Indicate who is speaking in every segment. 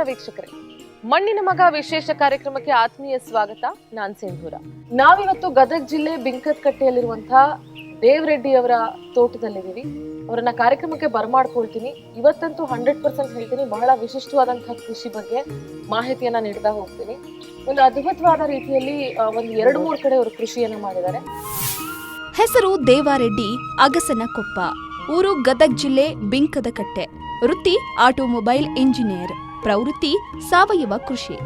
Speaker 1: ನಮಸ್ಕಾರ ವೀಕ್ಷಕರೇ. ಮಣ್ಣಿನ ಮಗ ವಿಶೇಷ ಕಾರ್ಯಕ್ರಮಕ್ಕೆ ಆತ್ಮೀಯ ಸ್ವಾಗತ. ನಾನ್ ಸಿಂಧೂರ. ನಾವಿವತ್ತು ಗದಗ ಜಿಲ್ಲೆ ಬಿಂಕತ್ಕಟ್ಟೆಯಲ್ಲಿರುವಂತಹ ದೇವರೆಡ್ಡಿ ಅವರ ತೋಟದಲ್ಲಿದ್ದೀವಿ. ಅವರನ್ನ ಕಾರ್ಯಕ್ರಮಕ್ಕೆ ಬರಮಾಡ್ಕೊಳ್ತೀನಿ. ಇವತ್ತಂತೂ ಹಂಡ್ರೆಡ್ ಪರ್ಸೆಂಟ್ ಹೇಳ್ತೀನಿ, ಬಹಳ ವಿಶಿಷ್ಟವಾದಂತಹ ಕೃಷಿ ಬಗ್ಗೆ ಮಾಹಿತಿಯನ್ನ ನೀಡ್ತಾ ಹೋಗ್ತೀನಿ. ಒಂದು ಅದ್ಭುತವಾದ ರೀತಿಯಲ್ಲಿ ಒಂದು ಎರಡು ಮೂರು ಕಡೆ ಅವರು ಕೃಷಿಯನ್ನ ಮಾಡಿದ್ದಾರೆ.
Speaker 2: ಹೆಸರು ದೇವಾರೆಡ್ಡಿ ಅಗಸನ ಕೊಪ್ಪ ಊರು ಗದಗ್ ಜಿಲ್ಲೆ ಬಿಂಕದಕಟ್ಟೆ. ವೃತ್ತಿ ಆಟೋಮೊಬೈಲ್ ಇಂಜಿನಿಯರ್. ಪ್ರವೃತ್ತಿ ಸಾವಯವ ಕೃಷಿ.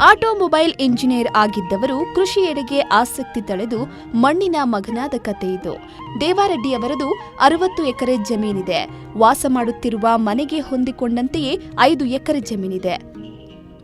Speaker 2: ಆಟೋಮೊಬೈಲ್ ಇಂಜಿನಿಯರ್ ಆಗಿದ್ದವರು ಕೃಷಿಯೆಡೆಗೆ ಆಸಕ್ತಿ ತಳೆದು ಮಣ್ಣಿನ ಮಗನಾದ ಕತೆ ಇದು. ದೇವಾರೆಡ್ಡಿ ಅವರದು ಅರವತ್ತು ಎಕರೆ ಜಮೀನಿದೆ. ವಾಸ ಮಾಡುತ್ತಿರುವ ಮನೆಗೆ ಹೊಂದಿಕೊಂಡಂತೆಯೇ ಐದು ಎಕರೆ ಜಮೀನಿದೆ.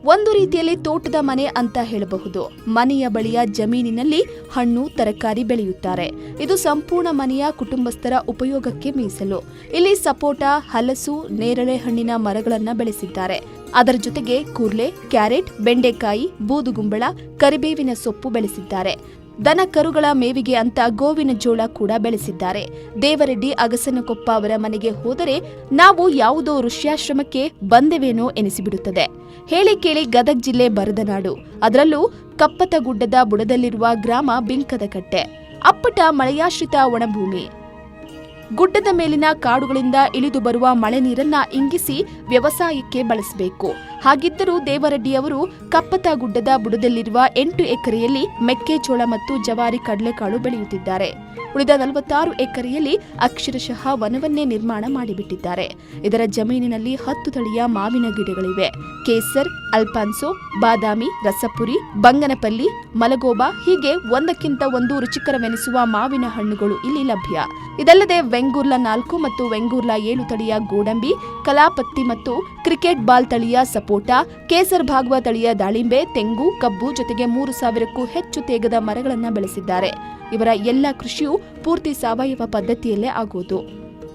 Speaker 2: ಒಂದು ರೀತಿಯಲ್ಲಿ ತೋಟದ ಮನೆ ಅಂತ ಹೇಳಬಹುದು. ಮನೆಯ ಬಳಿಯ ಜಮೀನಿನಲ್ಲಿ ಹಣ್ಣು, ತರಕಾರಿ ಬೆಳೆಯುತ್ತಾರೆ. ಇದು ಸಂಪೂರ್ಣ ಮನೆಯ ಕುಟುಂಬಸ್ಥರ ಉಪಯೋಗಕ್ಕೆ ಮೀಸಲು. ಇಲ್ಲಿ ಸಪೋಟ, ಹಲಸು, ನೇರಳೆ ಹಣ್ಣಿನ ಮರಗಳನ್ನು ಬೆಳೆಸಿದ್ದಾರೆ. ಅದರ ಜೊತೆಗೆ ಕುರ್ಲೆ, ಕ್ಯಾರೆಟ್, ಬೆಂಡೆಕಾಯಿ ಬೂದುಗುಂಬಳ ಕರಿಬೇವಿನ ಸೊಪ್ಪು ಬೆಳೆಸಿದ್ದಾರೆ. ದನ ಕರುಗಳ ಮೇವಿಗೆ ಅಂತ ಗೋವಿನ ಜೋಳ ಕೂಡ ಬೆಳೆಸಿದ್ದಾರೆ. ದೇವರೆಡ್ಡಿ ಅಗಸನಕೊಪ್ಪ ಅವರ ಮನೆಗೆ ಹೋದರೆ ನಾವು ಯಾವುದೋ ಋಷ್ಯಾಶ್ರಮಕ್ಕೆ ಬಂದೆವೇನೋ ಎನಿಸಿಬಿಡುತ್ತದೆ. ಹೇಳಿ ಕೇಳಿ ಗದಗ್ ಜಿಲ್ಲೆ ಬರದನಾಡು. ಅದರಲ್ಲೂ ಕಪ್ಪತಗುಡ್ಡದ ಬುಡದಲ್ಲಿರುವ ಗ್ರಾಮ ಬಿಂಕದಕಟ್ಟೆ ಅಪ್ಪಟ ಮಳೆಯಾಶ್ರಿತ ಒಣಭೂಮಿ. ಗುಡ್ಡದ ಮೇಲಿನ ಕಾಡುಗಳಿಂದ ಇಳಿದು ಬರುವ ಮಳೆ ನೀರನ್ನ ಇಂಗಿಸಿ ವ್ಯವಸಾಯಕ್ಕೆ ಬಳಸಬೇಕು. ಹಾಗಿದ್ದರೂ ದೇವರೆಡ್ಡಿಯವರು ಕಪ್ಪತ ಗುಡ್ಡದ ಬುಡದಲ್ಲಿರುವ ಎಂಟು ಎಕರೆಯಲ್ಲಿ ಮೆಕ್ಕೆಜೋಳ ಮತ್ತು ಜವಾರಿ ಕಡಲೆಕಾಳು ಬೆಳೆಯುತ್ತಿದ್ದಾರೆ. ಉಳಿದ ನಲವತ್ತಾರು ಎಕರೆಯಲ್ಲಿ ಅಕ್ಷರಶಃ ವನವನ್ನೇ ನಿರ್ಮಾಣ ಮಾಡಿಬಿಟ್ಟಿದ್ದಾರೆ. ಇದರ ಜಮೀನಿನಲ್ಲಿ ಹತ್ತು ತಳಿಯ ಮಾವಿನ ಗಿಡಗಳಿವೆ. ಕೇಸರ್, ಅಲ್ಪಾನ್ಸೋ, ಬಾದಾಮಿ, ರಸಪುರಿ, ಬಂಗನಪಲ್ಲಿ, ಮಲಗೋಬಾ ಹೀಗೆ ಒಂದಕ್ಕಿಂತ ಒಂದು ರುಚಿಕರವೆನಿಸುವ ಮಾವಿನ ಹಣ್ಣುಗಳು ಇಲ್ಲಿ ಲಭ್ಯ. ಇದಲ್ಲದೆ ವೆಂಗೂರ್ಲ ನಾಲ್ಕು ಮತ್ತು ವೆಂಗೂರ್ಲಾ ಏಳು ತಳಿಯ ಗೋಡಂಬಿ, ಕಲಾಪತ್ತಿ ಮತ್ತು ಕ್ರಿಕೆಟ್ ಬಾಲ್ ತಳಿಯ ಸಪೋಟ, ಕೇಸರ್ ಭಾಗ್ವ ತಳಿಯ ದಾಳಿಂಬೆ, ತೆಂಗು, ಕಬ್ಬು ಜೊತೆಗೆ ಮೂರು ಸಾವಿರಕ್ಕೂ ಹೆಚ್ಚು ತೇಗದ ಮರಗಳನ್ನು ಬೆಳೆಸಿದ್ದಾರೆ. ಇವರ ಎಲ್ಲ ಕೃಷಿಯು ಪೂರ್ತಿ ಸಾವಯವ ಪದ್ಧತಿಯಲ್ಲೇ ಆಗುವುದು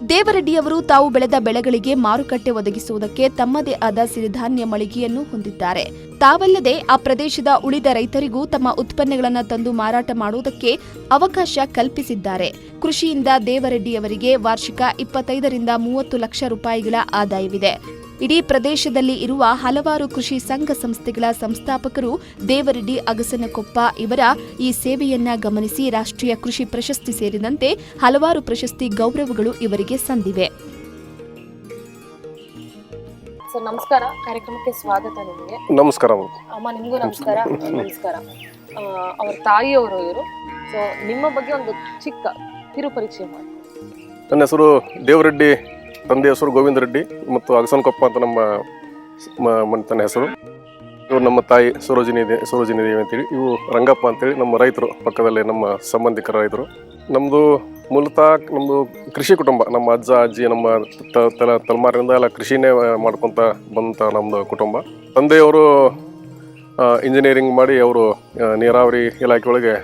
Speaker 2: ದೇವರೆಡ್ಡಿಯವರು ತಾವು ಬೆಳೆದ ಬೆಳೆಗಳಿಗೆ ಮಾರುಕಟ್ಟೆ ಒದಗಿಸುವುದಕ್ಕೆ ತಮ್ಮದೇ ಆದ ಸಿರಿಧಾನ್ಯ ಮಳಿಗೆಯನ್ನು ಹೊಂದಿದ್ದಾರೆ. ತಾವಲ್ಲದೆ ಆ ಪ್ರದೇಶದ ಉಳಿದ ರೈತರಿಗೂ ತಮ್ಮ ಉತ್ಪನ್ನಗಳನ್ನು ತಂದು ಮಾರಾಟ ಮಾಡುವುದಕ್ಕೆ ಅವಕಾಶ ಕಲ್ಪಿಸಿದ್ದಾರೆ. ಕೃಷಿಯಿಂದ ದೇವರೆಡ್ಡಿಯವರಿಗೆ ವಾರ್ಷಿಕ ಇಪ್ಪತ್ತೈದರಿಂದ ಮೂವತ್ತು ಲಕ್ಷ ರೂಪಾಯಿಗಳ ಆದಾಯವಿದೆ. ಇಡೀ ಪ್ರದೇಶದಲ್ಲಿ ಇರುವ ಹಲವಾರು ಕೃಷಿ ಸಂಘ ಸಂಸ್ಥೆಗಳ ಸಂಸ್ಥಾಪಕರು ದೇವರೆಡ್ಡಿ ಅಗಸನಕೊಪ್ಪ ಇವರ ಈ ಸೇವೆಯನ್ನ ಗಮನಿಸಿ ರಾಷ್ಟ್ರೀಯ ಕೃಷಿ ಪ್ರಶಸ್ತಿ ಸೇರಿದಂತೆ ಹಲವಾರು ಪ್ರಶಸ್ತಿ ಗೌರವಗಳು ಇವರಿಗೆ ಸಂದಿವೆ.
Speaker 1: ಸರ್ ನಮಸ್ಕಾರ. ಕಾರ್ಯಕ್ರಮಕ್ಕೆ ಸ್ವಾಗತ ನಿಮಗೆ.
Speaker 3: ನಮಸ್ಕಾರ
Speaker 1: ಅಮ್ಮ ನಿಮಗೂ ನಮಸ್ಕಾರ. ನಮಸ್ಕಾರ. ಅವರ ಅವ್ರ ತಾಯಿಯವರು ಇವರು. ಸೊ ನಿಮ್ಮ ಬಗ್ಗೆ ಒಂದು ಚಿಕ್ಕ ಕಿರು ಪರಿಚಯ ಮಾಡಿ.
Speaker 3: ನನ್ನ ಹೆಸರು ದೇವರೆಡ್ಡಿ ತಂದೆ ಹೆಸರು ಗೋವಿಂದ ರೆಡ್ಡಿ ಮತ್ತು ಅಗಸನಕೊಪ್ಪ ಅಂತ ನಮ್ಮ ಮನೆತನ ಹೆಸರು. ಇವರು ನಮ್ಮ ತಾಯಿ ಸರೋಜಿನಿ ದೇ ಸರೋಜಿನಿ ದೇವಿ ಅಂತೇಳಿ. ಇವು ರಂಗಪ್ಪ ಅಂತೇಳಿ ನಮ್ಮ ರೈತರು, ಪಕ್ಕದಲ್ಲೇ ನಮ್ಮ ಸಂಬಂಧಿಕರ ರೈತರು. ನಮ್ಮದು ಮೂಲತಃ ನಮ್ಮದು ಕೃಷಿ ಕುಟುಂಬ. ನಮ್ಮ ಅಜ್ಜ, ಅಜ್ಜಿ, ನಮ್ಮ ತಲೆ ತಲ ತಲೆಮಾರಿನಿಂದ ಎಲ್ಲ ಕೃಷಿನೇ ಮಾಡ್ಕೊತ ಬಂದಂಥ ನಮ್ಮದು ಕುಟುಂಬ. ತಂದೆಯವರು ಇಂಜಿನಿಯರಿಂಗ್ ಮಾಡಿ ಅವರು ನೀರಾವರಿ ಇಲಾಖೆ ಒಳಗೆ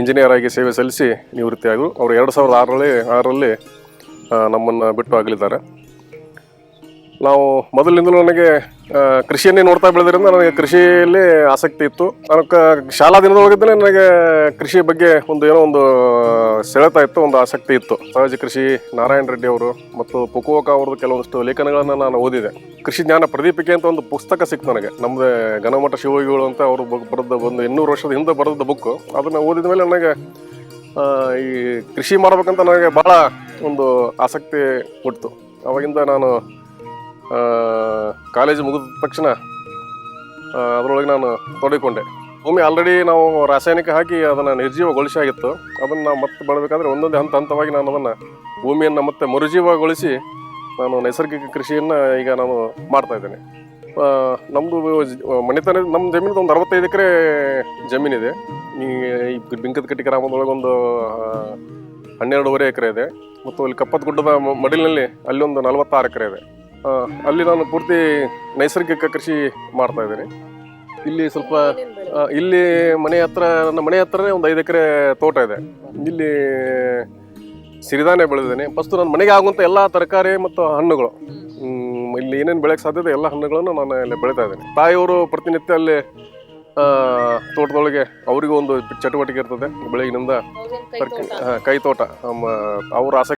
Speaker 3: ಇಂಜಿನಿಯರ್ ಆಗಿ ಸೇವೆ ಸಲ್ಲಿಸಿ ನಿವೃತ್ತಿಯಾದರು. ಅವರು ಎರಡು ಸಾವಿರದ ಆರರಲ್ಲಿ ಆರರಲ್ಲಿ ನಮ್ಮನ್ನು ಬಿಟ್ಟು ಆಗಲಿದ್ದಾರೆ. ನಾವು ಮೊದಲಿಂದಲೂ ನನಗೆ ಕೃಷಿಯನ್ನೇ ನೋಡ್ತಾ ಬೆಳೆದ್ರಿಂದ ನನಗೆ ಕೃಷಿಯಲ್ಲಿ ಆಸಕ್ತಿ ಇತ್ತು. ನನಗೆ ಶಾಲಾ ದಿನದೊಳಗಿದ್ದರೆ ನನಗೆ ಕೃಷಿ ಬಗ್ಗೆ ಒಂದು ಏನೋ ಒಂದು ಸೆಳೆತ ಇತ್ತು, ಒಂದು ಆಸಕ್ತಿ ಇತ್ತು. ಸಹಜ ಕೃಷಿ, ನಾರಾಯಣ ರೆಡ್ಡಿ ಅವರು ಮತ್ತು ಪುಕುವಕ ಅವ್ರದ್ದು ಕೆಲವೊಂದಿಷ್ಟು ಲೇಖನಗಳನ್ನು ನಾನು ಓದಿದೆ. ಕೃಷಿ ಜ್ಞಾನ ಪ್ರದೀಪಿಕೆ ಅಂತ ಒಂದು ಪುಸ್ತಕ ಸಿಕ್ತು ನನಗೆ. ನಮ್ಮದೇ ಘನಮಠ ಶಿವಯೋಗಿಗಳು ಅಂತ ಅವರು ಬರೆದ ಒಂದು ಇನ್ನೂರು ವರ್ಷದ ಹಿಂದೆ ಬರೆದ ಬುಕ್ ಅದನ್ನು ಓದಿದ ಮೇಲೆ ನನಗೆ ಈ ಕೃಷಿ ಮಾಡ್ಬೇಕಂತ ನನಗೆ ಭಾಳ ಒಂದು ಆಸಕ್ತಿ ಕೊಡ್ತು ಅವಾಗಿಂದ ನಾನು ಕಾಲೇಜ್ ಮುಗಿದ ತಕ್ಷಣ ಅದರೊಳಗೆ ನಾನು ತೊಡಗಿಕೊಂಡೆ. ಭೂಮಿ ಆಲ್ರೆಡಿ ನಾವು ರಾಸಾಯನಿಕ ಹಾಕಿ ಅದನ್ನು ನಿರ್ಜೀವಗೊಳಿಸಿ ಆಗಿತ್ತು. ಅದನ್ನು ನಾವು ಮತ್ತೆ ಬೆಳಬೇಕಾದ್ರೆ ಒಂದೊಂದೇ ಹಂತ ಹಂತವಾಗಿ ನಾನು ಅದನ್ನು ಭೂಮಿಯನ್ನು ಮತ್ತೆ ಮರುಜೀವಗೊಳಿಸಿ ನಾನು ನೈಸರ್ಗಿಕ ಕೃಷಿಯನ್ನು ಈಗ ನಾನು ಮಾಡ್ತಾ ಇದ್ದೇನೆ. ನಮ್ಮದು ಮನೆತನ ನಮ್ಮ ಜಮೀನು ಒಂದು ಅರವತ್ತೈದು ಎಕರೆ ಜಮೀನಿದೆ. ಈ ಬಿಂಕದ ಕಟ್ಟಿ ಗ್ರಾಮದೊಳಗೆ ಒಂದು ಹನ್ನೆರಡೂವರೆ ಎಕರೆ ಇದೆ. ಮತ್ತು ಅಲ್ಲಿ ಕಪ್ಪತ್ ಗುಡ್ಡದ ಮಡಿಲಿನಲ್ಲಿ ಅಲ್ಲಿ ಒಂದು ನಲವತ್ತಾರು ಎಕರೆ ಇದೆ. ಅಲ್ಲಿ ನಾನು ಪೂರ್ತಿ ನೈಸರ್ಗಿಕ ಕೃಷಿ ಮಾಡ್ತಾ ಇದ್ದೀನಿ. ಇಲ್ಲಿ ಸ್ವಲ್ಪ ಇಲ್ಲಿ ಮನೆ ಹತ್ರ, ನನ್ನ ಮನೆ ಹತ್ರನೇ ಒಂದು ಐದು ಎಕರೆ ತೋಟ ಇದೆ. ಇಲ್ಲಿ ಸಿರಿಧಾನ್ಯ ಬೆಳೆದಿದ್ದೀನಿ. ಫಸ್ಟು ನನ್ನ ಮನೆಗೆ ಆಗುವಂಥ ಎಲ್ಲ ತರಕಾರಿ ಮತ್ತು ಹಣ್ಣುಗಳು. ಇಲ್ಲಿ ಏನೇನು ಬೆಳೆಯಕ್ಕೆ ಸಾಧ್ಯತೆ ಎಲ್ಲ ಹಣ್ಣುಗಳನ್ನು ನಾನು ಇಲ್ಲಿ ಬೆಳೀತಾ ಇದ್ದೀನಿ. ತಾಯಿಯವರು ಪ್ರತಿನಿತ್ಯ ಅಲ್ಲಿ ತೋಟದೊಳಗೆ ಅವರಿಗೂ ಒಂದು ಚಟುವಟಿಕೆ ಇರ್ತದೆ. ಬೆಳಗಿನಿಂದ
Speaker 1: ಕೈ ತೋಟ.
Speaker 3: ಅವ್ರ ಆಸಕ್ತಿ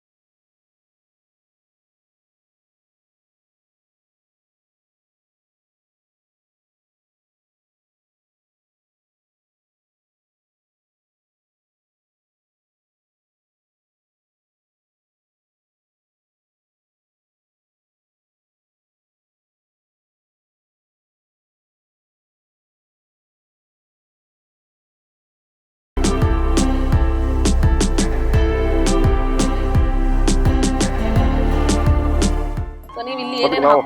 Speaker 3: ನಾವು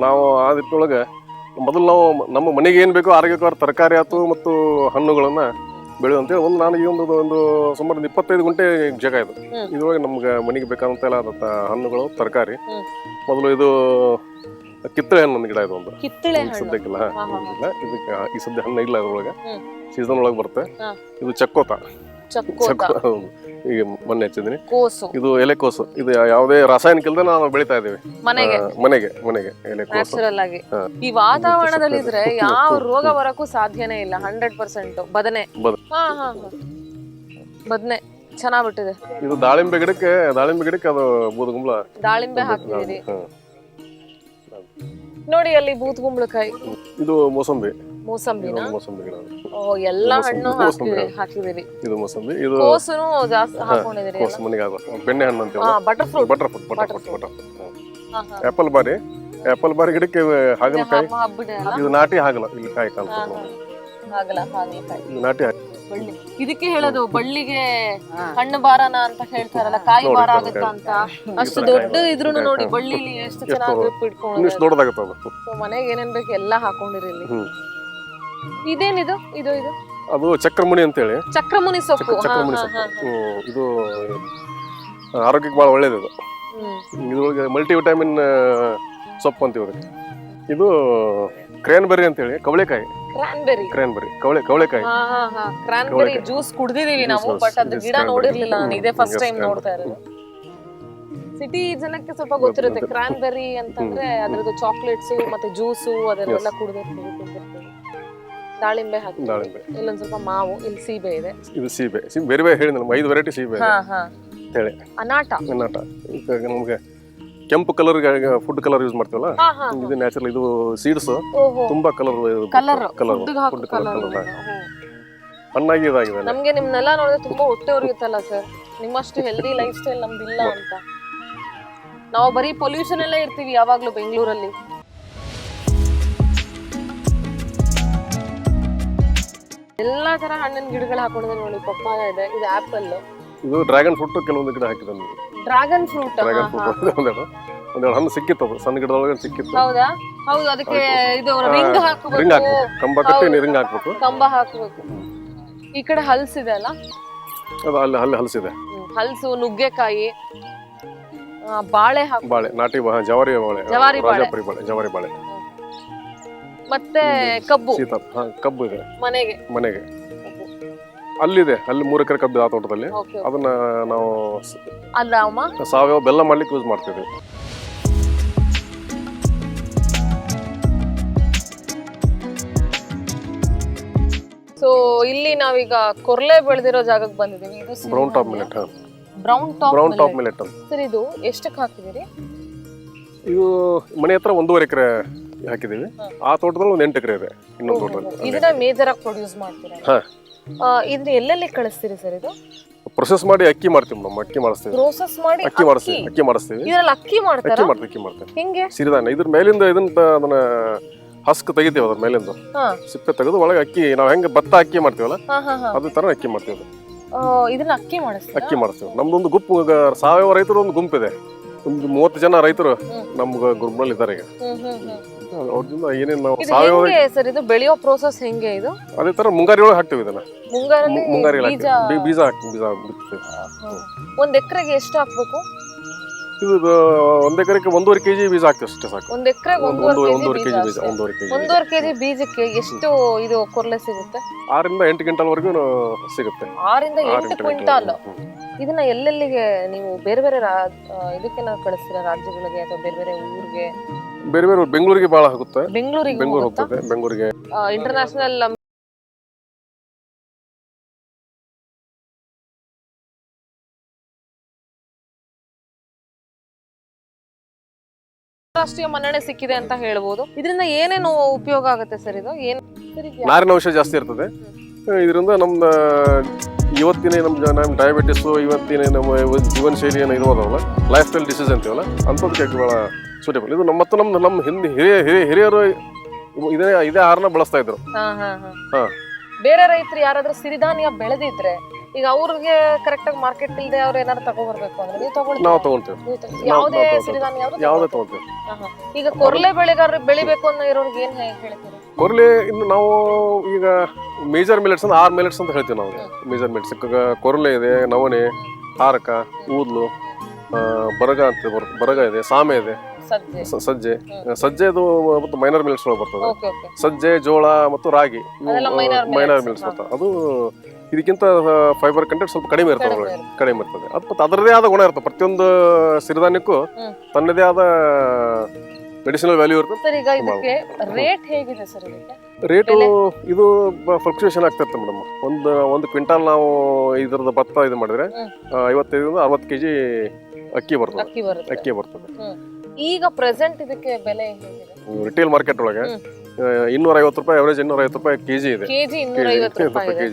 Speaker 3: ನಾವು ಆ ಮೊದಲು ನಾವು ನಮ್ಮ ಮನೆಗೆ ಏನು ಬೇಕೋ ಆರೋಗ್ಯಕರ ತರಕಾರಿ ಆಯ್ತು ಮತ್ತು ಹಣ್ಣುಗಳನ್ನ ಬೆಳೆಯುವಂತೇಳಿ ಒಂದು ನಾನು ಈ ಒಂದು ಒಂದು ಸುಮಾರು ಒಂದು ಇಪ್ಪತ್ತೈದು ಗುಂಟೆ ಜಾಗ ಇದು. ಇದ್ರೊಳಗೆ ನಮ್ಗೆ ಮನೆಗೆ ಬೇಕಾದಂತ ಎಲ್ಲ ಆದಂತ ಹಣ್ಣುಗಳು ತರಕಾರಿ. ಮೊದಲು ಇದು ಕಿತ್ತಳೆ ಹಣ್ಣು ಒಂದು ಗಿಡ ಇದು ಒಂದು. ಸದ್ಯಕ್ಕಿಲ್ಲ. ಇದಕ್ಕೆ ಈ ಸದ್ಯ ಹಣ್ಣು ಇಲ್ಲ ಅದ್ರೊಳಗೆ ಸೀಸನ್ ಒಳಗೆ ಬರುತ್ತೆ. ಇದು ಚಕ್ಕೋತ. ಚಕ್ಕೋ. ಈಗ ಮೊನ್ನೆ ಹಚ್ಚಿದ್ದೀನಿ.
Speaker 1: ಕೋಸು.
Speaker 3: ಇದು ಎಲೆಕೋಸು ಇದು ಯಾವುದೇ ರಾಸಾಯನಿಕ ಇಲ್ಲದೆ ನಾವು ಬೆಳಿತಾ ಇದ್ದೀವಿ.
Speaker 1: ಮನೆಗೆ.
Speaker 3: ಮನೆಗೆ ಮನೆಗೆ ಎಲೆಕೋಸು
Speaker 1: ನ್ಯಾಚುರಲ್ ಆಗಿ.
Speaker 3: ಹಾ.
Speaker 1: ಈ ವಾತಾವರಣದಲ್ಲಿ ಇದ್ರೆ ಯಾವ ರೋಗ ಬರಕ್ಕೂ ಸಾಧ್ಯನೇ ಇಲ್ಲ. ಹಂಡ್ರೆಡ್ ಪರ್ಸೆಂಟ್ ಬದನೆ.
Speaker 3: ಬದ-
Speaker 1: ಹಾ ಹಾ ಹಾ. ಬದನೆ. ಚೆನ್ನಾಗ್ ಬಿಟ್ಟಿದೆ
Speaker 3: ಇದು ದಾಳಿಂಬೆ ಗಿಡಕ್ಕೆ ದಾಳಿಂಬೆ ಗಿಡಕ್ಕೆ ಅದು ಬೂದುಗುಂಬಳ.
Speaker 1: ದಾಳಿಂಬೆ ಹಾಕಿದಿರಿ
Speaker 3: ಹಾ.
Speaker 1: ನೋಡಿ ಅಲ್ಲಿ ಬೂತ್
Speaker 3: ಇದು ಮೋಸಂಬಿ.
Speaker 1: ಮೂಸಂಬಿನ?
Speaker 3: ಇದು ಮೋಸಂಬಿ ಗಿಡ
Speaker 1: ಓ ಎಲ್ಲಾ ಹಣ್ಣು
Speaker 3: ಹಾಕಿ
Speaker 1: ಹಾಕಿದಿರಿ
Speaker 3: ಇದು ಮೋಸಂಬಿ. ಇದು
Speaker 1: ಕೋಸುನು ಜಾಸ್ತಿ ಹಾಕೊಂಡಿದಿರಿ
Speaker 3: ಕೋಸು ಮನೆಗೆ ಬೆಣ್ಣೆ ಹಣ್ಣು ಅಂತೀವಿ
Speaker 1: ಹಾ butter fruit
Speaker 3: butter fruit butter fruit butter
Speaker 1: ಹಾ ಹಾ.
Speaker 3: ಆಪಲ್ ಬಾರಿ ಆಪಲ್ ಬಾರಿ ಗಿಡಕ್ಕೆ ಹಾಗಲಕಾಯಿ?
Speaker 1: ಹಬ್ಬಿದೆ
Speaker 3: ಇದು ನಾಟಿ ಹಾಗಲ ಇಲ್ಲಿ ಕಾಯಿ
Speaker 1: ಹಾ
Speaker 3: ಕಾಣ್ತದೆ
Speaker 1: ಹಾ
Speaker 3: ನೋಡಿ.
Speaker 1: ಆಗಲ್ಲ ಹಾಗಲಕಾಯಿ.
Speaker 3: ಇದು ನಾಟಿ ಹಾಗಲ.
Speaker 1: ಬಳ್ಳಿ. ಇದಕ್ಕೆ ಹೇಳೋದು ಬಳ್ಳಿಗೆ ಹಣ್ಣು ಬಾರನ ಅಂತ ಹೇಳ್ತಾರಲ್ಲ ಕಾಯಿ ಬಾರ ಆಗುತ್ತ ಅಂತ? ಅಷ್ಟು ದೊಡ್ಡ
Speaker 3: ಇದ್ರು
Speaker 1: ಇದ್ರೂನು ನೋಡಿ. ಬಳ್ಳಿಲಿ ಎಷ್ಟು ಚೆನ್ನಾಗಿ ಇಟ್ಕೊಂಡು
Speaker 3: ಇನ್ನಿಷ್ಟು ದೊಡ್ಡದಾಗುತ್ತೆ ಅದು?
Speaker 1: ಸೊ ಮನೆಗೆ ಏನೇನ್ ಬೇಕು ಎಲ್ಲ ಹಾಕೊಂಡಿರಿ ಇಲ್ಲಿ.
Speaker 3: ಹ್ಮ್.
Speaker 1: ಇದೇನಿದು? ಇದು ಇದು?
Speaker 3: ಅದು ಚಕ್ರಮುನಿ ಅಂತೇಳಿ.
Speaker 1: ಚಕ್ರಮುನಿ ಸೊಪ್ಪು.
Speaker 3: ಚಕ್ರ-
Speaker 1: ಹಾ,
Speaker 3: ಚಕ್ರಮುನಿ
Speaker 1: ಹಾ,
Speaker 3: ಸೊಪ್ಪು.
Speaker 1: ಹಾ, ಹಾ.
Speaker 3: ಹ್ಮ್, ಇದು ಆರೋಗ್ಯಕ್ಕೆ ಭಾಳ ಒಳ್ಳೇದು ಇದು.
Speaker 1: ಹ್ಮ್.
Speaker 3: ಇದ್ರೊಳಗೆ ಮಲ್ಟಿ ವಿಟಮಿನ್ ಸೊಪ್ಪು ಅಂತೀವಿ ಅದಕ್ಕೆ. ಇದು ಕ್ರೇನ್ಬೆರಿ ಅಂತೇಳಿ ಕವಳೆಕಾಯಿ.
Speaker 1: ಕ್ರಾನ್ಬೆರಿ
Speaker 3: ಕ್ರೇನ್ಬೆರಿ ಕವಳೆ ಕವಳೆಕಾಯಿ.
Speaker 1: ಹಾ ಹಾ ಹಾ. ಕ್ರಾನ್ಬೆರಿ
Speaker 3: ಕವಳೆಕಾಯಿ.
Speaker 1: ಜ್ಯೂಸ್ ಕುಡ್ದಿದೀವಿ ನಾವು
Speaker 3: Juice,
Speaker 1: ಬಟ್ ಅದು ಗಿಡ
Speaker 3: cranberry.
Speaker 1: ನೋಡಿರ್ಲಿಲ್ಲ ನಾನು ಇದೇ
Speaker 3: ಹ್ಮ್,
Speaker 1: ಫಸ್ಟ್
Speaker 3: yes,
Speaker 1: ಟೈಮ್ ನೋಡ್ತಾ
Speaker 3: cranberry.
Speaker 1: ಇರೋದು ಸಿಟಿ ಜನಕ್ಕೆ ಸ್ವಲ್ಪ ಗೊತ್ತಿರುತ್ತೆ. ಕ್ರಾನ್ಬೆರಿ ಅಂತಂದ್ರೆ ಅದ್ರದ್ದು ಚಾಕ್ಲೇಟ್ಸ್ ಮತ್ತೆ ಜ್ಯೂಸು ಅದನ್ನೆಲ್ಲ ಕುಡಿದಿರ್ತೀವಿ. ದಾಳಿಂಬೆ ಹಾಕಿ
Speaker 3: ದಾಳಿಂಬೆ.
Speaker 1: ಇಲ್ಲೊಂದ್ ಸ್ವಲ್ಪ ಮಾವು ಇಲ್ಲಿ ಸೀಬೆ ಇದೆ.
Speaker 3: ಇದು ಸೀಬೆ. ಸೀಬೆ ಬೇರೆ ಬೇರೆ ಹೇಳಿದ ಐದು ವೆರೈಟಿ ಸೀಬೆ ಇದೆ.
Speaker 1: ಹಾ ಹಾ.
Speaker 3: ಅಂತೇಳಿ
Speaker 1: ಅನಾಟ.
Speaker 3: ಕರ್ನಾಟ ಈಗ ನಮ್ಗೆ ಕೆಂಪು ಕಲರ್ ಫುಡ್ ಕಲರ್ ಯೂಸ್ ಮಾಡ್ತೀವಲ್ಲ?
Speaker 1: ಹಾ ಹಾ
Speaker 3: ಇದು ನ್ಯಾಚುರಲ್ ಇದು ಸೀಡ್ಸ್
Speaker 1: ಓಹೋ.
Speaker 3: ತುಂಬಾ ಕಲರ್
Speaker 1: ಕಲರ್
Speaker 3: ಕಲರ್
Speaker 1: ಫುಡ್ ಹಾಕೋ
Speaker 3: ಫುಡ್
Speaker 1: ಕಲರ್
Speaker 3: ಕಲರ್ ಇದಾಗಿದೆ. ನಮಗೆ
Speaker 1: ನಮ್ಗೆ ನಿಮ್ನೆಲ್ಲ ನೋಡಿದ್ರೆ ತುಂಬಾ ಹೊಟ್ಟೆ ಉರಿಯುತ್ತಲ್ಲ ಸರ್ ನಿಮ್ಮಷ್ಟು ಹೆಲ್ದಿ ಲೈಫ್ ಸ್ಟೈಲ್ ನಮ್ದಿಲ್ಲ ಅಂತ. ನಾವು ಬರೀ ಪೊಲ್ಯೂಷನ್ ಎಲ್ಲ ಇರ್ತೀವಿ ಯಾವಾಗ್ಲೂ ಬೆಂಗಳೂರಲ್ಲಿ. ಎಲ್ಲಾ ತರ ಹಣ್ಣಿನ ಗಿಡಗಳು ಹಾಕೊಂಡಿದ್ದಾರೆ ನೋಡಿ ಪಪ್ಪಾಯ ಇದೆ ಇದು ಆಪಲ್.
Speaker 3: ಇದು ಡ್ರ್ಯಾಗನ್ ಫ್ರೂಟ್ ಕೆಲವೊಂದು ಗಿಡ ಹಾಕಿದೆ
Speaker 1: ಡ್ರ್ಯಾಗನ್ ಫ್ರೂಟ್
Speaker 3: ಡ್ರ್ಯಾಗನ್ ಫ್ರೂಟ್ ಒಂದೆರಡು ಒಂದೆರಡು ಹಣ್ಣು ಸಿಕ್ಕಿತ್ತು ಅದು ಸಣ್ಣ ಗಿಡದೊಳಗೆ ಸಿಕ್ಕಿತ್ತು.
Speaker 1: ಹೌದಾ? ಹೌದು ಅದಕ್ಕೆ ಇದು ರಿಂಗ್
Speaker 3: ರಿಂಗ್
Speaker 1: ಹಾಕಬೇಕು.
Speaker 3: ಹಾಕ್ಬೇಕು ಕಂಬ ಕಟ್ಟಿ
Speaker 1: ನೀ
Speaker 3: ರಿಂಗ್ ಹಾಕ್ಬೇಕು.
Speaker 1: ಕಂಬ ಹಾಕಬೇಕು. ಈ ಕಡೆ ಹಲ್ಸ್ ಇದೆ ಅಲ್ಲ?
Speaker 3: ಅದು ಅಲ್ಲಿ ಅಲ್ಲಿ ಹಲಸಿದೆ
Speaker 1: ಇದೆ. ಹಲ್ಸು ನುಗ್ಗೆಕಾಯಿ ಆ, ಬಾಳೆ ಹಾಕು
Speaker 3: ಬಾಳೆ ನಾಟಿ ಬಾ- ಜವಾರಿ ಬಾಳೆ
Speaker 1: ಜವಾರಿ ಬಾಳೆ.
Speaker 3: ರಾಜಾಪುರಿ ಬಾಳೆ ಜವಾರಿ ಬಾಳೆ.
Speaker 1: ಮತ್ತೆ ಕಬ್ಬು.
Speaker 3: ಹಾ, ಕಬ್ಬು ಇದೆ.
Speaker 1: ಮನೆಗೆ.
Speaker 3: ಮನೆಗೆ. ಅಲ್ಲಿದೆ ಅಲ್ಲಿ ಮೂರು ಎಕರೆ ಕಬ್ಬು ಆ ತೋಟದಲ್ಲಿ.
Speaker 1: ಓಕೆ
Speaker 3: ಅದನ್ನ ನಾವು ಸ-
Speaker 1: ಅಲ್ಲ ಅಮ್ಮ.
Speaker 3: ಸಾವಯವ ಬೆಲ್ಲ ಮಾಡ್ಲಿಕ್ಕೆ ಯೂಸ್ ಮಾಡ್ತೀವಿ.
Speaker 1: ಸೊ ಇಲ್ಲಿ ನಾವೀಗ ಕೊರ್ಲೆ ಬೆಳೆದಿರೋ ಜಾಗಕ್ಕೆ ಬಂದಿದ್ದೀವಿ. ಇದು
Speaker 3: brown top millet
Speaker 1: brown top
Speaker 3: brown top millet ಅಂತ
Speaker 1: ಸರ್ ಇದು ಎಷ್ಟಕ್ಕೆ ಹಾಕಿದಿರಿ
Speaker 3: ಇದು ಮನೆ ಹತ್ರ ಒಂದೂವರೆ ಎಕರೆ ಹಾಕಿದೀವಿ ಆ ತೋಟದಲ್ಲಿ ಒಂದು ಎಂಟು ಎಕರೆ ಇದೆ ಇನ್ನೊಂದು ತೋಟದಲ್ಲಿ.
Speaker 1: ಇದನ್ನ ಮೇಜರ್ ಆಗಿ ಪ್ರೊಡ್ಯೂಸ್ ಮಾಡ್ತೀರಾ?
Speaker 3: ಹಾ.
Speaker 1: ಆ, ಇದನ್ನ ಎಲ್ಲೆಲ್ಲಿ ಕಳಿಸ್ತೀರಿ ಸರ್ ಇದು?
Speaker 3: ಪ್ರೊಸೆಸ್ ಮಾಡಿ ಅಕ್ಕಿ ಮಾಡ್ತೀವಿ ನಮ್ಮ ಅಕ್ಕಿ ಮಾಡಿಸ್ತೀವಿ.
Speaker 1: ಪ್ರೋಸೆಸ್ ಮಾಡಿ
Speaker 3: ಅಕ್ಕಿ ಮಾಡಿಸ್ತೀವಿ ಅಕ್ಕಿ? ಮಾಡಿಸ್ತೀವಿ.
Speaker 1: ಇದ್ರಲ್ಲಿ ಅಕ್ಕಿ ಮಾಡ್ತಾರ?
Speaker 3: ಅಕ್ಕಿ ಮಾಡ್ತೀವಿ ಅಕ್ಕಿ ಮಾಡ್ತೀವಿ.
Speaker 1: ಹೆಂಗೆ?
Speaker 3: ಸಿರಿಧಾನ್ಯ ಇದ್ರ ಮೇಲಿಂದ ಇದನ್ನ ತ- ಅದನ್ನ ಹಸ್ಕ್ ತೆಗಿತೀವಿ ಅದ್ರ ಮೇಲಿಂದ.
Speaker 1: ಹಾ.
Speaker 3: ಸಿಪ್ಪೆ ತೆಗೆದು ಒಳಗೆ ಅಕ್ಕಿ ನಾವು ಹೆಂಗೆ ಭತ್ತ ಅಕ್ಕಿ ಮಾಡ್ತೀವಲ್ಲ
Speaker 1: ಹಾ ಹಾ ಹಾ.
Speaker 3: ಅದೇ ತರ ಅಕ್ಕಿ ಮಾಡ್ತೀವಿ ಅದು.
Speaker 1: ಆ, ಇದನ್ನ ಅಕ್ಕಿ ಮಾಡಿಸ್ತೀವಿ
Speaker 3: ಅಕ್ಕಿ ಮಾಡ್ತೀವಿ ನಮ್ದೊಂದು ಗುಂಪು ಈಗ ಸಾವಯವ ರೈತರು ಒಂದು ಗುಂಪಿದೆ. ಒಂದು ಮೂವತ್ತು ಜನ ರೈತರು
Speaker 1: ಹ್ಮ್.
Speaker 3: ನಮ್ಗೆ ಗುಂಪಿನಲ್ಲಿ ಇದ್ದಾರೆ ಈಗ.
Speaker 1: ಹ್ಮ್ ಹ್ಮ್ ಹ್ಮ್.
Speaker 3: ಅವ್ರದಿಂದ ಏನೇನು ನಾವು
Speaker 1: ಇದು
Speaker 3: ಸಾವಯವ
Speaker 1: ಹೆಂಗೆ ಸರ್? ಇದು ಬೆಳೆಯೋ ಪ್ರೋಸೆಸ್ ಹೆಂಗೆ ಇದು?
Speaker 3: ಅದೇ ತರ ಮುಂಗಾರಿ ಒಳಗೆ ಹಾಕ್ತೀವಿ ಇದನ್ನ.
Speaker 1: ಮುಂಗಾರಲ್ಲಿ
Speaker 3: ಮುಂಗಾರಿ
Speaker 1: ಬೀಜ
Speaker 3: ಹಾಕ್ತೀವಿ. ಬೀಜ ಹಾಕ್ತೀವಿ ಬೀಜ ಬಿಡ್ತೀವಿ.
Speaker 1: ಹಾ. ಒಂದ್ ಎಕರೆಗೆ ಎಷ್ಟು ಹಾಕ್ಬೇಕು?
Speaker 3: ಇದು ಇದು ಒಂದ್ ಎಕರೆಗೆ ಒಂದೂವರೆ ಕೆಜಿ ಬೀಜ ಹಾಕ್ತೀವಿ ಅಷ್ಟೇ ಸಾಕು.
Speaker 1: ಒಂದ್ ಎಕರೆಗೆ
Speaker 3: ಒಂದು
Speaker 1: ಒಂದೂವರೆ
Speaker 3: ಒಂದೂವರೆ
Speaker 1: ಕೆಜಿ ಬೀಜ.
Speaker 3: ಒಂದೂವರೆ ಕೆಜಿ
Speaker 1: ಒಂದೂವರೆ ಕೆಜಿ ಬೀಜಕ್ಕೆ ಎಷ್ಟು ಇದು ಕೊರ್ಲೆ ಸಿಗುತ್ತೆ?
Speaker 3: ಆರರಿಂದ ಎಂಟು ಕ್ವಿಂಟಲ್ವರೆಗೂ ಸಿಗುತ್ತೆ.
Speaker 1: ಆರಿಂದ
Speaker 3: ಆರು
Speaker 1: ಎಂಟು
Speaker 3: ಎಂಟು
Speaker 1: ಕ್ವಿಂಟಾಲ್.
Speaker 3: ಹ್ಮ್.
Speaker 1: ಇದನ್ನ ಎಲ್ಲೆಲ್ಲಿಗೆ ನೀವು ಬೇರೆ ಬೇರೆ ರಾ- ಆ, ಇದಕ್ಕೆನ ಕಳಿಸ್ತೀರಾ? ರಾಜ್ಯಗಳಿಗೆ ಅಥವಾ ಬೇರೆ ಬೇರೆ ಊರಿಗೆ?
Speaker 3: ಬೇರೆ ಬೇರೆ ಬೆಂಗಳೂರಿಗೆ ಭಾಳ ಆಗುತ್ತೆ
Speaker 1: ಬೆಂಗಳೂರಿಗೆ
Speaker 3: ಬೆಂಗಳೂರು ಹೋಗ್ತದೆ ಬೆಂಗಳೂರಿಗೆ.
Speaker 1: ಇಂಟರ್ನ್ಯಾಷನಲ್ ರಾಷ್ಟ್ರೀಯ ಮನ್ನಣೆ ಸಿಕ್ಕಿದೆ ಅಂತ ಹೇಳ್ಬೋದು. ಇದರಿಂದ ಏನೇನು ಉಪಯೋಗ ಆಗುತ್ತೆ ಸರ್ ಇದು? ಏನು
Speaker 3: ನಾರಿನ ಅಂಶ ಜಾಸ್ತಿ ಇರ್ತದೆ. ಇದರಿಂದ ನಮ್ಮ ಇವತ್ತಿನ ನಮ್ಮ ನಮ್ಮ ಡಯಾಬಿಟಿಸು ಇವತ್ತಿನ ನಮ್ಮ ಜೀವನ ಶೈಲಿ ಏನು ಇರ್ಬೋದಲ್ಲ ಲೈಫ್ ಸ್ಟೈಲ್ ಡಿಸೀಸ್ ಅಂತೀವಲ್ಲ ಅಂಥದಕ್ಕೆ ಭಾಳ ಸೂಟೇಬಲ್. ಇದು ನಮ್ಮ ಮತ್ತು ನಮ್ಮ ನಮ್ಮ ಹಿಂದೆ ಹಿರಿಯ ಹಿರಿಯ ಹಿರಿಯರು ಇದೇ ಇದೇ ಆಹಾರನ ಬಳಸ್ತಾ ಇದ್ರು.
Speaker 1: ಹಾ. ಬೇರೆ ರೈತರು ಯಾರಾದ್ರೂ ಸಿರಿಧಾನ್ಯ ಬೆಳೆದಿದ್ರೆ ಈಗ ಅವ್ರಿಗೆ ಕರೆಕ್ಟ್ ಆಗಿ ಮಾರ್ಕೆಟ್ ಇಲ್ಲದೆ ಅವ್ರು ಏನಾದ್ರು ತಗೋಬರ್ಬೇಕು ಅಂದ್ರೆ ನೀವು
Speaker 3: ನಾವು ತಗೊಂತೀವಿ
Speaker 1: ನೀವು ಯಾವುದೇ
Speaker 3: ತಗೊಳ್ತೀವಿ.
Speaker 1: ಸಿರಿಧಾನ್ಯ ಯಾವ್ದು?
Speaker 3: ತಗೊಂತೀವಿ.
Speaker 1: ಈಗ ಕೊರ್ಲೆ ಬೆಳೆಗಾರರು ಬೆಳಿಬೇಕು ಅನ್ನೋ ಇರೋರ್ಗೆ ಏನ್ ಹೇ- ಹೇಳ್ತೀರಿ?
Speaker 3: ಕೊರ್ಲಿ ಇನ್ನು ನಾವು ಈಗ ಮೇಜರ್ ಮಿಲೆಟ್ಸ್ ಅಂದ್ರೆ ಆರು ಮಿಲೆಟ್ಸ್ ಅಂತ ಹೇಳ್ತೀವಿ ನಾವು. ಮೇಜರ್ ಮಿಲೆಟ್ಸ್ ಕೊರಲೆ ಇದೆ ನವಣೆ ಹಾರಕ ಊದ್ಲು ಆ, ಬರಗ ಅಂತ ಬರಗ ಇದೆ ಸಾಮೆ ಇದೆ.
Speaker 1: ಸಜ್ಜೆ.
Speaker 3: ಸ- ಸಜ್ಜೆ.
Speaker 1: ಅದು
Speaker 3: ಸಜ್ಜೆದು ಮತ್ತು ಮೈನರ್ ಮಿಲ್ಸ್ಗಳು ಬರ್ತದೆ
Speaker 1: ಓಕೆ ಓಕೆ.
Speaker 3: ಸಜ್ಜೆ ಜೋಳ ಮತ್ತು ರಾಗಿ
Speaker 1: ಅದೆಲ್ಲ minor
Speaker 3: ಮೈನರ್
Speaker 1: millets.
Speaker 3: ಬರ್ತವೆ. ಅದು ಇದಕ್ಕಿಂತ ಫೈಬರ್ ಕಂಟೆಂಟ್ ಸ್ವಲ್ಪ ಕಡಿಮೆ ಇರ್ತದೆ
Speaker 1: ಕಡಿಮೆ
Speaker 3: ಒಳಗೆ.
Speaker 1: ಇರುತ್ತೆ.
Speaker 3: ಕಡಿಮೆ ಇರ್ತದೆ. ಅದು ಮತ್ತು ಅದರದೇ ಆದ ಗುಣ ಇರ್ತದೆ ಪ್ರತಿಯೊಂದು ಸಿರಿಧಾನ್ಯಕ್ಕೂ
Speaker 1: ಹ್ಮ್.
Speaker 3: ತನ್ನದೇ ಆದ ಮೆಡಿಸಿನಲ್ ವ್ಯಾಲ್ಯೂ ಇರ್ತದೆ.
Speaker 1: ಸರ್ ಈಗ ಇದಕ್ಕೆ ರೇಟ್ ಹೇಗಿದೆ ಸರ್ ಇದಕ್ಕೆ?
Speaker 3: ರೇಟು? ಇದು ಫ್ಲಕ್ಚುಯೇಷನ್ ಆಗ್ತಿರ್ತದೆ ಮೇಡಮ್. ಒಂದು ಒಂದು ಕ್ವಿಂಟಾಲ್ ನಾವು ಇದ್ರದ್ದು ಭತ್ತ ಇದು ಮಾಡಿದ್ರೆ
Speaker 1: ಹ್ಮ್.
Speaker 3: ಆ, ಐವತ್ತೈದರಿಂದ ಅರವತ್ತು ಕೆಜಿ ಅಕ್ಕಿ ಬರ್ತದೆ.
Speaker 1: ಅಕ್ಕಿ ಬರುತ್ತೆ.
Speaker 3: ಅಕ್ಕಿ ಬರ್ತದೆ.
Speaker 1: ಈಗ ಪ್ರೆಸೆಂಟ್ ಇದಕ್ಕೆ ಬೆಲೆ ಹೇಗಿದೆ
Speaker 3: ರಿಟೇಲ್ ಮಾರ್ಕೆಟ್ ಒಳಗೆ. ಇನ್ನೂರ ಐವತ್ತು ರೂಪಾಯಿ ಅವರೇಜ್ ಇನ್ನೂರ ಐವತ್ತು ರೂಪಾಯಿ ಕೆಜಿ ಇದೆ.
Speaker 1: ಕೆಜಿ ಇನ್ನೂರ ಐವತ್ತು ರೂಪಾಯಿ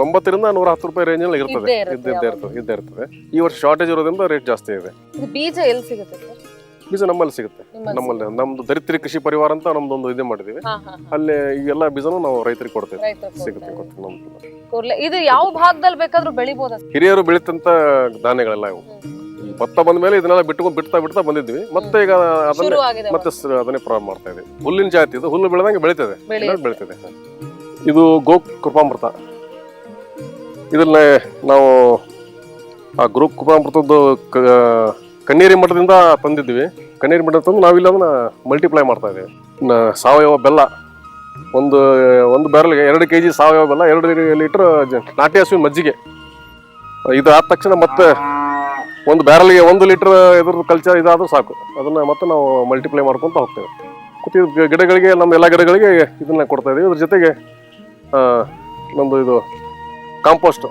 Speaker 3: ತೊಂಬತ್ತರಿಂದ ನೂರ ಹತ್ತು ರೂಪಾಯಿ ರೇಂಜ್ ಅಲ್ಲಿ ಇರ್ತದೆ.
Speaker 1: ಇದ್ದೇ
Speaker 3: ಇರ್ತದೆ ಇದ್ದೇ ಇರ್ತದೆ. ಈ ವರ್ಷ ಶಾರ್ಟೇಜ್ ಇರೋದ್ರಿಂದ ರೇಟ್ ಜಾಸ್ತಿ ಇದೆ.
Speaker 1: ಬೀಜ ಎಲ್ಲಿ ಸಿಗುತ್ತೆ
Speaker 3: ಬೀಜ ನಮ್ಮಲ್ಲಿ ಸಿಗುತ್ತೆ.
Speaker 1: ನಮ್ಮಲ್ಲಿ
Speaker 3: ನಮ್ದು ದರಿದ್ರಿ ಕೃಷಿ ಪರಿವಾರ ಅಂತ ನಮ್ದೊಂದು ಇದು ಮಾಡಿದೀವಿ.
Speaker 1: ಎಲ್ಲ
Speaker 3: ಅಲ್ಲಿ ಈಗೆಲ್ಲ ಬೀಜನೂ ನಾವು ರೈತರಿಗೆ ಕೊಡ್ತೇವೆ. ಸಿಗುತ್ತೆ ನಮ್ದು.
Speaker 1: ಇದು ಯಾವ ಭಾಗದಲ್ಲಿ ಬೇಕಾದ್ರೂ ಬೆಳಿಬಹುದು
Speaker 3: ಹಿರಿಯರು ಬೆಳೀತಂತ ಧಾನ್ಯಗಳೆಲ್ಲ ಇವು. ಭತ್ತ ಬಂದ ಮೇಲೆ ಇದನ್ನೆಲ್ಲ ಬಿಟ್ಕೊಂಡು ಬಿಡ್ತಾ ಬಿಡ್ತಾ ಬಂದಿದ್ವಿ ಮತ್ತೆ ಈಗ ಅದನ್ನ ಮತ್ತೆ ಸ- ಅದನ್ನೇ ಪ್ರಾರಂಭ ಮಾಡ್ತಾ ಇದ್ದೀವಿ ಹುಲ್ಲಿನ ಜಾತಿ ಇದು. ಹುಲ್ಲು ಬೆಳೆದಂಗೆ ಬೆಳೀತದೆ. ಬೆಳೀತದೆ. ಇದು ಗೋ ಕೃಪಾಮೃತ. ಇದನ್ನ ನಾವು ಆ ಗುರು ಕೃಪಾಮೃತದ್ದು ಕ- ಕಣ್ಣೀರಿ ಮಠದಿಂದ ತಂದಿದ್ವಿ ಕಣ್ಣೀರಿ ಮಠ ತಂದು ನಾವಿಲ್ಲ ಅದನ್ನ ಮಲ್ಟಿಪ್ಲೈ ಮಾಡ್ತಾ ಇದ್ದೀವಿ ಸಾವಯವ ಬೆಲ್ಲ ಒಂದು ಒಂದು ಬ್ಯಾರಲ್ಗೆ ಎರಡು ಕೆ ಜಿ ಸಾವಯವ ಬೆಲ್ಲ ಎರಡು ಲೀಟರ್ ನಾಟಿ ಹಸುವಿನ ಮಜ್ಜಿಗೆ. ಇದು ಆದ ತಕ್ಷಣ ಮತ್ತೆ ಒಂದು ಬ್ಯಾರಲ್ಗೆ ಒಂದು ಲೀಟರ್ ಇದ್ರದ್ದು ಕಲ್ಚರ್ ಇದಾದ್ರೂ ಸಾಕು. ಅದನ್ನ ಮತ್ತೆ ನಾವು ಮಲ್ಟಿಪ್ಲೈ ಮಾಡ್ಕೊಂತ ಹೋಗ್ತೇವೆ. ಮತ್ತು ಗಿಡಗಳಿಗೆ, ನಮ್ಮ ಎಲ್ಲ ಗಿಡಗಳಿಗೆ ಇದನ್ನ ಕೊಡ್ತಾ ಇದೀವಿ. ಇದ್ರ ಜೊತೆಗೆ ನಮ್ಮದು ಇದು ಕಾಂಪೋಸ್ಟ್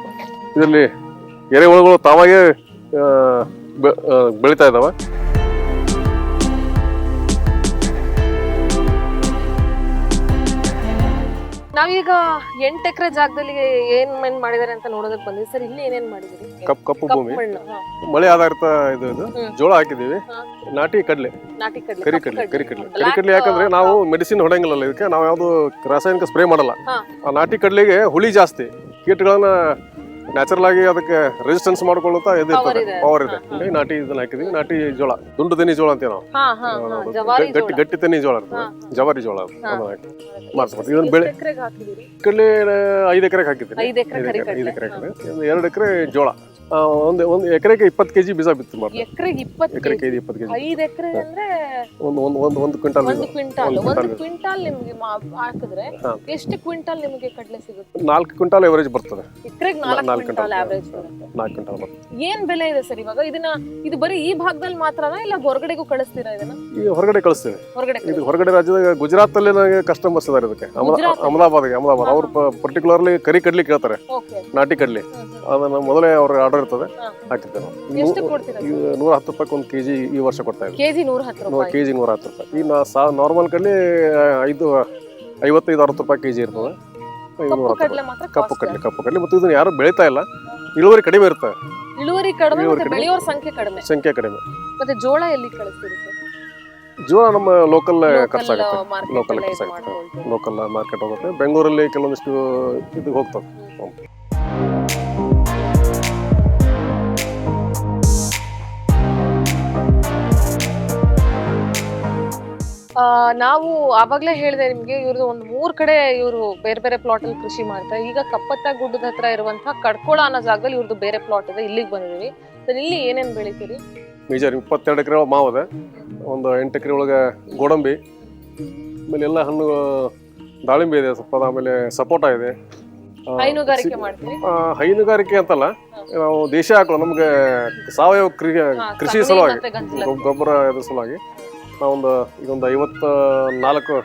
Speaker 3: ಇದರಲ್ಲಿ ಎರೆಹುಳುಗಳು ತಾವಾಗೇ ಬೆಳೀತಾ ಇದ್ದಾವೆ
Speaker 1: ನಾವೀಗ ಎಂಟು ಎಕರೆ ಜಾಗದಲ್ಲಿ ಏನ್ ಮೇನ್ ಮಾಡಿದಾರೆ ಅಂತ ನೋಡೋದಕ್ಕೆ ಬಂದ್ವಿ. ಸರ್ ಇಲ್ಲಿ ಏನೇನ್ ಮಾಡಿದಿರಿ
Speaker 3: ಕಪ್ಪು ಕಪ್ಪು ಭೂಮಿ.
Speaker 1: ಮಣ್ಣು ಹಾ.
Speaker 3: ಮಳೆ ಆಧಾರಿತ ಇದು ಇದು. ಜೋಳ ಹಾಕಿದೀವಿ
Speaker 1: ಹಾ.
Speaker 3: ನಾಟಿ ಕಡಲೆ.
Speaker 1: ನಾಟಿ ಕಡ್ಲೆ
Speaker 3: ಕರಿ ಕಡಲೆ ಕರಿ ಕಡಲೆ. ಕರಿ ಕಡಲೆ ಯಾಕಂದ್ರೆ ನಾವು ಮೆಡಿಸಿನ್ ಹೊಡೆಯಂಗಿಲ್ಲ ಇದಕ್ಕೆ. ನಾವು ಯಾವುದು ರಾಸಾಯನಿಕ ಸ್ಪ್ರೇ ಮಾಡಲ್ಲ.
Speaker 1: ಹಾ.
Speaker 3: ಆ ನಾಟಿ ಕಡಲೆಗೆ ಹುಳಿ ಜಾಸ್ತಿ. ಕೀಟಗಳನ್ನ ನ್ಯಾಚುರಲ್ ಆಗಿ ಅದಕ್ಕೆ ರೆಸಿಸ್ಟೆನ್ಸ್ ಮಾಡ್ಕೊಳ್ಳುತ್ತಾ ಇದು
Speaker 1: ಇದೆ.
Speaker 3: ಪವರ್ ಇದೆ. ನಾಟಿ ಇದನ್ನ ಹಾಕಿದೀವಿ. ನಾಟಿ ಜೋಳ. ದುಂಡು ತೆನಿ ಜೋಳ ಅಂತೀವಿ ನಾವು. ಗಟ್ಟಿ ಗಟ್ಟಿ ತೆನಿ ಜೋಳ ಇರ್ತದೆ. ಜವಾರಿ ಜೋಳ. ಮಾಡ್ಸ್ಬೋದು. ಇದನ್ನ ಬೆಳೆ- ಕಡಲೆ ಐದು ಎಕರೆಗೆ ಹಾಕಿದ್ದೀನಿ.
Speaker 1: ಐದು ಎಕರೆ
Speaker 3: ಎರಡು ಎಕರೆ ಜೋಳ. ಒಂದು ಒಂದು ಎಕರೆಗೆ ಇಪ್ಪತ್ತು ಕೆಜಿ ಬೀಜ ಬಿತ್ತು ಮಾಡ್ತಾರೆ
Speaker 1: ಎಕರೆಗೆ ಇಪ್ಪತ್ತು
Speaker 3: ಎಕರೆಗೆ ಐದು ಇಪ್ಪತ್ತು ಕೆಜಿ.
Speaker 1: ಐದು ಎಕರೆ ಅಂದ್ರೆ
Speaker 3: ಒಂದು ಒಂದು ಒಂದು ಒಂದು ಕ್ವಿಂಟಲ್
Speaker 1: ಒಂದು ಕ್ವಿಂಟಾಲ್. ನಿಮ್ಗೆ ಹಾಕಿದ್ರೆ ಎಷ್ಟು ಕ್ವಿಂಟಾಲ್ ನಿಮಗೆ ಕಡಲೆ ಸಿಗುತ್ತೆ?
Speaker 3: ನಾಲ್ಕು ಕ್ವಿಂಟಾಲ್ ಎವರೇಜ್ ಬರ್ತದೆ.
Speaker 1: ಎಕರೆಗೆ
Speaker 3: ನಾಲ್ಕು
Speaker 1: ನಾಲ್ಕು ಕ್ವಿಂಟಾಲ್
Speaker 3: ಕ್ವಿಂಟಾಲ್.
Speaker 1: ಆವರೇಜ್
Speaker 3: ನಾಲ್ಕು. ಕ್ವಿಂಟಲ್ ಬರ್ತದೆ
Speaker 1: ಏನ್ ಬೆಲೆ ಇದೆ ಸರ್ ಇವಾಗ? ಇದನ್ನ ಇದು ಬರೀ ಈ ಭಾಗದಲ್ಲಿ ಮಾತ್ರನಾ ಇಲ್ಲ ಹೊರಗಡೆಗೂ ಕಳಿಸ್ತೀರಾ ಇದನ್ನ?
Speaker 3: ಈಗ ಹೊರಗಡೆ ಕಳಿಸ್ತೀವಿ
Speaker 1: ಹೊರಗಡೆ
Speaker 3: ಇದು ಹೊರಗಡೆ ರಾಜ್ಯದಾಗ ಗುಜರಾತ್ ಅಲ್ಲಿ ನನಗೆ ಕಸ್ಟಮರ್ಸ್ ಇದಾರೆ ಇದಕ್ಕೆ.
Speaker 1: ಅಹಮದಾಬಾದ್?
Speaker 3: ಅಹಮದಾಬಾದ್ಗೆ ಅಹಮದಾಬಾದ್ ಅವ್ರು ಪರ್ಟಿಕ್ಯುಲರ್ಲಿ ಕರಿ ಕಡ್ಲಿ ಕೇಳ್ತಾರೆ. ನಾಟಿ ಕಡ್ಲಿ. ಅದನ್ನ ಮೊದಲೇ ಅವ್ರ ಆರ್ಡರ್ ಇರ್ತದೆ. ಹಾಕಿರ್ತೇವೆ ನಾವು ನೂರ ಹತ್ತು ರೂಪಾಯಿ ಒಂದು ಕೆಜಿ ಈ ವರ್ಷ ಕೊಡ್ತಾ ಇದ್ದೀವಿ
Speaker 1: ಕೆಜಿ ನೂರ ಹತ್ತು
Speaker 3: ನೂರ
Speaker 1: ರೂಪಾಯಿ.
Speaker 3: ಕೆಜಿ ನೂರ ಹತ್ತು ರೂಪಾಯಿ. ಈ ನಾರ್ಮಲ್ ಕಡ್ಲಿ ಐದು ಐವತ್ತೈದು ಅರವತ್ತು ರೂಪಾಯಿ ಕೆಜಿ ಇರ್ತದೆ.
Speaker 1: ಕಪ್ಪು ಕಡಲೆ ಮಾತ್ರ
Speaker 3: ಕಪ್ಪು ಕಡಲೆ ಕಪ್ಪು ಕಡ್ಲಿ. ಮತ್ತು ಇದನ್ನ ಯಾರು ಬೆಳೀತಾ ಇಲ್ಲ. ಇಳುವರಿ ಕಡಿಮೆ ಇರುತ್ತೆ.
Speaker 1: ಇಳುವರಿ ಕಡಿಮೆ ಮತ್ತೆ
Speaker 3: ಕಡಿಮೆ.
Speaker 1: ಸಂಖ್ಯೆ ಕಡಿಮೆ.
Speaker 3: ಸಂಖ್ಯೆ ಕಡಿಮೆ.
Speaker 1: ಮತ್ತೆ ಜೋಳ ಎಲ್ಲಿ ಕಳಿಸ್ತೀರಿ
Speaker 3: ಜೋಳ ನಮ್ಮ ಲೋಕಲ್ ಖರ್ಚಾಗುತ್ತೆ. ಲೋಕಲ್ ಖರ್ಚಾಗುತ್ತೆ. ಲೋಕಲ್ ಮಾರ್ಕೆಟ್ ಹೋಗುತ್ತೆ. ಬೆಂಗಳೂರಲ್ಲಿ ಕೆಲವೊಂದಿಷ್ಟು ಇದು ಹೋಗ್ತದೆ.
Speaker 1: ನಾವು ಆವಾಗಲೇ ಹೇಳಿದೆ ನಿಮ್ಗೆ ಇವ್ರದ್ದು ಒಂದು ಮೂರ್ ಕಡೆ ಇವರು ಬೇರೆ ಬೇರೆ ಪ್ಲಾಟ್ ಅಲ್ಲಿ ಕೃಷಿ ಮಾಡ್ತಾರೆ ಈಗ ಕಪ್ಪತ್ತ ಗುಡ್ಡದ ಹತ್ರ ಇರುವಂತಹ ಕಡ್ಕೋಳ ಅನ್ನೋ ಜಾಗದಲ್ಲಿ ಇವ್ರದ್ದು ಬೇರೆ ಪ್ಲಾಟ್ ಇದೆ ಇಲ್ಲಿಗೆ ಬಂದಿದೀವಿ. ಸರ್ ಇಲ್ಲಿ ಏನೇನ್ ಬೆಳಿತೀರಿ?
Speaker 3: ಮೇಜರ್ ಇಪ್ಪತ್ತೆರಡು ಎಕರೆ ಮಾವಿದೆ ಒಂದು ಎಂಟು ಎಕರೆ ಒಳಗೆ ಗೋಡಂಬಿ ಆಮೇಲೆ ಎಲ್ಲ ಹಣ್ಣು ದಾಳಿಂಬೆ ಇದೆ ಸ್ವಲ್ಪ ಆಮೇಲೆ ಸಪೋಟ ಇದೆ.
Speaker 1: ಹೈನುಗಾರಿಕೆ
Speaker 3: ಆ, ಹೈನುಗಾರಿಕೆ ಅಂತಲ್ಲ ನಾವು ದೇಶ ಹಾಕೋ ನಮ್ಗೆ ಸಾವಯವ ಕೃ ಕೃಷಿ ಸಲುವಾಗಿ ಗೊ- ಗೊಬ್ಬರ ಸಲುವಾಗಿ. ನಾವೊಂದು ಇದೊಂದು ಐವತ್ತ ನಾಲ್ಕು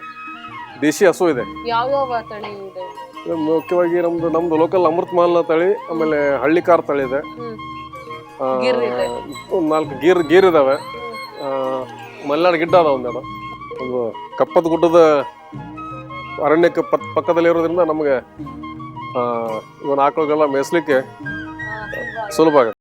Speaker 3: ದೇಶಿ ಹಸು ಇದೆ.
Speaker 1: ತಳಿ ಇದೆ?
Speaker 3: ಇದು ಮುಖ್ಯವಾಗಿ ನಮ್ದು ನಮ್ದು ಲೋಕಲ್ ಅಮೃತ್ ಮಹಲ್ ತಳಿ ಆಮೇಲೆ ಹಳ್ಳಿಕಾರ್ ತಳಿ ಇದೆ.
Speaker 1: ಹ್ಮ್.
Speaker 3: ಆ,
Speaker 1: ಗಿರ್ ಇದೆ.
Speaker 3: ಒಂದ್ ನಾಲ್ಕು ಗೀರ್ ಗೀರ್ ಇದಾವೆ. ಆ, ಮಲೆನಾಡು ಗಿಡ್ಡ ಅದ ಒಂದೇನು ಒಂದು ಕಪ್ಪದ ಗುಡ್ಡದ ಅರಣ್ಯಕ್ಕೆ ಪಕ್ ಪಕ್ಕದಲ್ಲಿ ಇರೋದ್ರಿಂದ ನಮಗೆ ಇವನ್ ಆಕಳುಗೆಲ್ಲ ಮೇಯಿಸ್ಲಿಕ್ಕೆ ಸುಲಭ ಆಗುತ್ತೆ.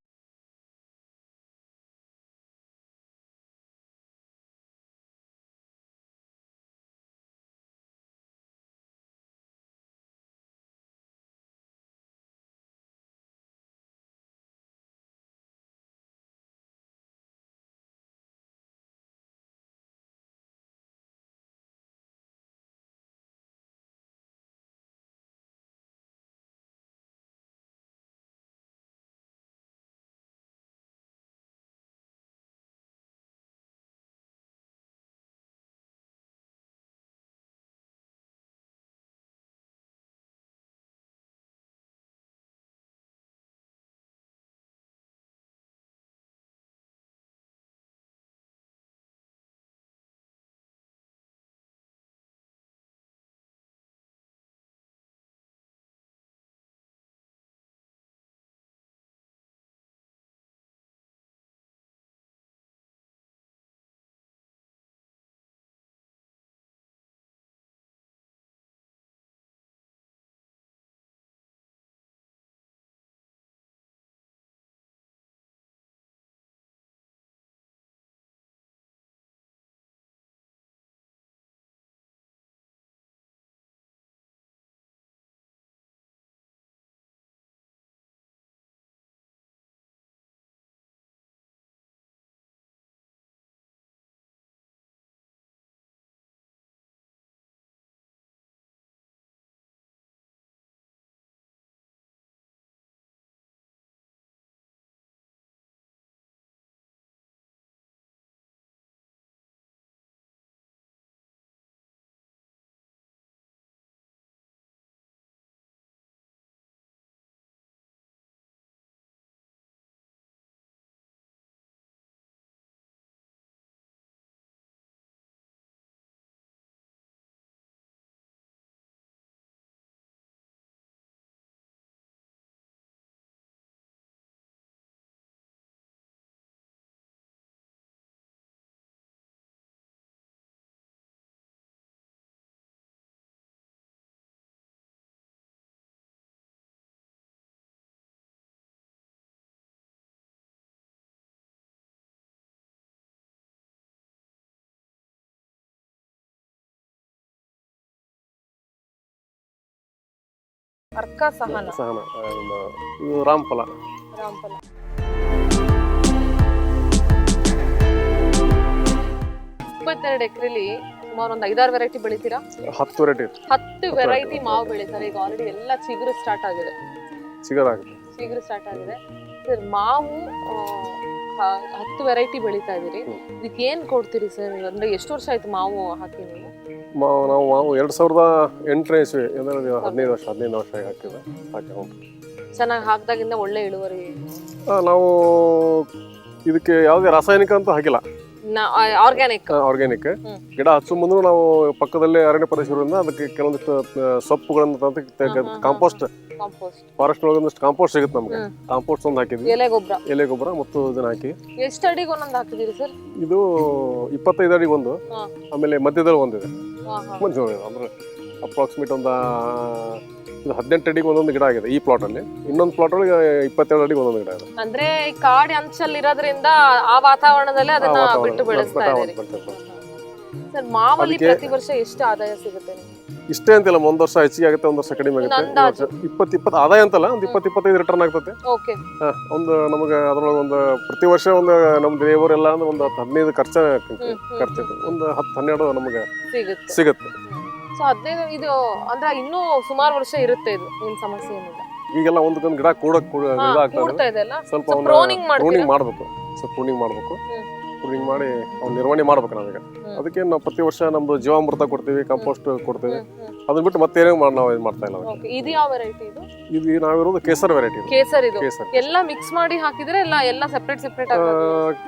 Speaker 1: ಅರ್ಕ ಸಹನ
Speaker 3: ಸಹನ ಆ, ಒಂದು ಇದು ರಾಮಫಲ.
Speaker 1: ರಾಮಫಲ. ಇಪ್ಪತ್ತೆರಡು ಎಕರೆಲಿ ಸುಮಾರು ಒಂದು ಐದಾರು ವೆರೈಟಿ ಬೆಳಿತೀರಾ?
Speaker 3: ಹತ್ತು ವೆರೈಟಿ
Speaker 1: ಹತ್ತು ವೆರೈಟಿ ಮಾವು ಬೆಳಿತಾರೆ. ಈಗ ಆಲ್ರೆಡಿ ಎಲ್ಲ ಚಿಗುರು ಸ್ಟಾರ್ಟ್ ಆಗಿದೆ.
Speaker 3: ಸಿಗೋದಾಗುತ್ತೆ
Speaker 1: ಚಿಗುರು ಸ್ಟಾರ್ಟ್ ಆಗಿದೆ. ಸರ್ ಮಾವು ಆ, ಹ- ಹತ್ತು ವೆರೈಟಿ ಬೆಳಿತಾ ಇದೀರಿ
Speaker 3: ಹ್ಮ್.
Speaker 1: ಇದಕ್ಕೆ ಏನ್ ಕೊಡ್ತೀರಿ ಸರ್? ಅಂದ್ರೆ ಎಷ್ಟು ವರ್ಷ ಆಯ್ತು ಮಾವು ಹಾಕಿ ನೀವು?
Speaker 3: ನಾವು ಮಾವು ಎರಡು ಸಾವಿರದ ಎಂಟನೇ ಇಸ್ವಿ ಅಂದ್ರೆ ಹದಿನೈದು ವರ್ಷ ಹದಿನೈದು ವರ್ಷ ಹಾಕಿದೆ ಹಾಕಿ ಹೌದು.
Speaker 1: ಚೆನ್ನಾಗಿ ಹಾಕ್ದಾಗಿಂದ ಒಳ್ಳೆ ಇಳುವರಿ
Speaker 3: ಆ, ನಾವು ಇದಕ್ಕೆ ಯಾವುದೇ ರಾಸಾಯನಿಕ ಅಂತ ಹಾಕಿಲ್ಲ
Speaker 1: ಆರ್ಗ್ಯಾನಿಕ್
Speaker 3: ಆರ್ಗ್ಯಾನಿಕ್. ಗಿಡ ಹಚ್ಚು ಮುಂದೆ ನಾವು ಪಕ್ಕದಲ್ಲೇ ಅರಣ್ಯ ಪ್ರದೇಶ ಇರೋದ್ರಿಂದ ಅದಕ್ಕೆ ಕೆಲವೊಂದಿಷ್ಟು ಸೊಪ್ಪುಗಳನ್ನ ಕಾಂಪೋಸ್ಟ್ ಫಾರೆಸ್ಟ್ ಒಳಗೊಂದಿಷ್ಟು ಕಾಂಪೋಸ್ಟ್ ಸಿಗುತ್ತೆ ನಮ್ಗೆ. ಕಾಂಪೋಸ್ಟ್ ಒಂದು ಹಾಕಿದ್ವಿ.
Speaker 1: ಎಲೆ ಗೊಬ್ಬರ.
Speaker 3: ಎಲೆ ಗೊಬ್ಬರ ಮತ್ತು ಇದನ್ನ ಹಾಕಿ.
Speaker 1: ಎಷ್ಟು ಅಡಿಗೆ ಒಂದೊಂದು ಹಾಕಿದಿರಿ ಸರ್?
Speaker 3: ಇದು ಇಪ್ಪತ್ತೈದು ಅಡಿಗೆ ಒಂದು. ಆಮೇಲೆ ಮಧ್ಯದಲ್ಲಿ ಒಂದಿದೆ. ಮಧ್ಯ ಅಂದ್ರೆ ಅಪ್ರಾಕ್ಸಿಮೇಟ್ ಒಂದು ಇದು ಹದಿನೆಂಟು ಅಡಿಗೆ ಒಂದೊಂದು ಗಿಡ ಆಗಿದೆ ಈ ಪ್ಲಾಟ್ ಅಲ್ಲಿ. ಇನ್ನೊಂದು ಪ್ಲಾಟ್ ಒಳಗೆ ಇಪ್ಪತ್ತೆರಡು ಅಡಿಗೆ ಒಂದೊಂದು ಗಿಡ ಇದೆ.
Speaker 1: ಅಂದ್ರೆ ಕಾಡಿ ಅಂಚಲ್ಲಿ ಇರೋದ್ರಿಂದ ಆ ವಾತಾವರಣದಲ್ಲಿ ಅದನ್ನ ಬಿಟ್ಟು ಬೆಳೆಸ್ತಾ ಸರ್ ಮಾವಲ್ಲಿ ಪ್ರತಿ ವರ್ಷ ಎಷ್ಟು ಆದಾಯ ಸಿಗುತ್ತೆ
Speaker 3: ಇಷ್ಟೇ ಅಂತಿಲ್ಲ ಒಂದ್ ವರ್ಷ ಹೆಚ್ಚಿಗೆ ಆಗುತ್ತೆ ಒಂದ್ ವರ್ಷ ಕಡಿಮೆ ಆಗುತ್ತೆ.
Speaker 1: ಅಂದಾಜು.
Speaker 3: ಇಪ್ಪತ್ತು ಆದಾಯ ಅಂತಲ್ಲ ಒಂದು ಇಪ್ಪತ್ತು ಇಪ್ಪತ್ತೈದು ರಿಟರ್ನ್ ಆಗ್ತದೆ ಒಂದು ನಮಗೆ ಅದ್ರೊಳಗೆ ಒಂದು ಪ್ರತಿ ವರ್ಷ ಒಂದು ನಮ್ಮ ದೇವರೆಲ್ಲ ಅಂದ್ರೆ ಒಂದು ಹದಿನೈದು ಖರ್ಚು ಖರ್ಚು ಒಂದು ಹತ್ತು ಹನ್ನೆರಡು ನಮಗೆ
Speaker 1: ಸಿಗುತ್ತೆ. ಸೊ ಹದಿನೈದು ಇದು ಅಂದ್ರೆ ಇನ್ನೂ ಸುಮಾರು ವರ್ಷ ಇರುತ್ತೆ ಇದು ಏನ್ ಸಮಸ್ಯೆ ಏನಿಲ್ಲ.
Speaker 3: ಈಗೆಲ್ಲ ಒಂದಕ್ಕೊಂದು ಗಿಡ ಕೂಡ
Speaker 1: ಕೂಡ್ತಾ ಇದೆ
Speaker 3: ಸ್ವಲ್ಪ
Speaker 1: ಪ್ರೂನಿಂಗ್ ಮಾಡ್ತೀರಾ?
Speaker 3: ಪ್ರೂನಿಂಗ್ ಮಾಡಬೇಕು. ಸ್ವಲ್ಪ ಪ್ರೂನಿಂಗ್ ಮಾಡಬೇಕು.
Speaker 1: ಹ್ಮ್.
Speaker 3: ಪ್ರೂನಿಂಗ್ ಮಾಡಿ ಅವ್ನ ನಿರ್ವಹಣೆ ಮಾಡ್ಬೇಕು ನಾವೀಗ. ಅದಕ್ಕೆ ನಾವು ಪ್ರತಿ ವರ್ಷ ನಮ್ದು ಜೀವಾಮೃತ ಕೊಡ್ತೀವಿ ಕಂಪೋಸ್ಟ್ ಕೊಡ್ತೀವಿ. ಅದನ್ನ ಬಿಟ್ಟು ಮತ್ತೇನೇ ಮಾಡಿ ನಾವು ಇದು ಮಾಡ್ತಾ ಇಲ್ಲ ಅದಕ್ಕೆ.
Speaker 1: Okay, ಇದು ಯಾವ ವೆರೈಟಿ ಇದು?
Speaker 3: ಇದು ನಾವಿರೋದು ಕೇಸರ್ ವೆರೈಟಿ
Speaker 1: ಕೇಸರ್ ಇದು.
Speaker 3: ಕೇಸರ್.
Speaker 1: ಎಲ್ಲ ಮಿಕ್ಸ್ ಮಾಡಿ ಹಾಕಿದ್ರೆ ಎಲ್ಲ ಎಲ್ಲ ಸೆಪರೇಟ್ ಸೆಪರೇಟ್
Speaker 3: ಆ,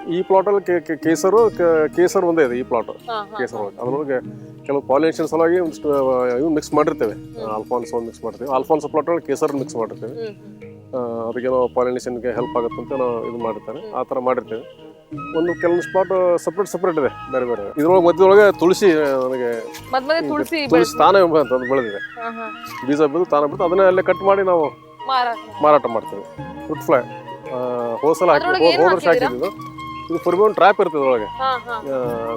Speaker 3: ಈ ಪ್ಲಾಟ್ ಅಲ್ಲಿ ಕೇ- ಕೇ- ಕೇಸರು ಕ- ಕೇಸರ್ ಒಂದೇ ಇದೆ ಈ ಪ್ಲಾಟ್ ಕೇಸರ್ ಒಳಗೆ ಅದ್ರೊಳಗೆ ಕೆಲವು ಪಾಲಿನೇಷನ್ ಸಲುವಾಗಿ ಒಂದಿಷ್ಟು ಇವು ಮಿಕ್ಸ್ ಮಾಡಿರ್ತೇವೆ. ಅಲ್ಫಾನ್ಸ್ ಒಂದು ಮಿಕ್ಸ್ ಮಾಡ್ತೀವಿ ಅಲ್ಫಾನ್ಸ್ ಪ್ಲಾಟ್ ಅಲ್ಲಿ ಕೇಸರ್ ಮಿಕ್ಸ್ ಮಾಡಿರ್ತೇವೆ. ಆ, ಅದಕ್ಕೇನೋ ಪಾಲಿನೇಷನ್ಗೆ ಹೆಲ್ಪ್ ಆಗುತ್ತೆ ಅಂತ ನಾವು ಇದು ಮಾಡಿರ್ತಾರೆ ಆ ಥರ ಮಾಡಿರ್ತೇವೆ. ಒಂದು ಕೆಲವೊಂದು ಸ್ಪಾಟ್ ಸಪ್ರೇಟ್ ಸಪ್ರೇಟ್ ಇದೆ ಬೇರೆ ಬೇರೆ. ಇದ್ರೊಳಗೆ ಮಧ್ಯದೊಳಗೆ ತುಳಸಿ ನನಗೆ
Speaker 1: ತುಳಸಿ
Speaker 3: ತುಳಸಿ ತಾನೇ ಬಂತು, ಅದು ಬೆಳೆದಿದೆ. ಬೀಜ ಬಿದ್ದು ತಾನೇ ಬಿಟ್ಟು ಅದನ್ನೇ ಅಲ್ಲೇ ಕಟ್ ಮಾಡಿ ನಾವು
Speaker 1: ಮಾರಾಟ.
Speaker 3: ಮಾಡ್ತೀವಿ. ಫುಡ್ ಫ್ಲೈ ಹೋಸಲ ಹಾಕಿ ಹೋದ ವರ್ಷ ಹಾಕಿದ್ದು ಇದು. ಟ್ರ್ಯಾಪ್ ಇರ್ತದೆ ಒಳಗೆ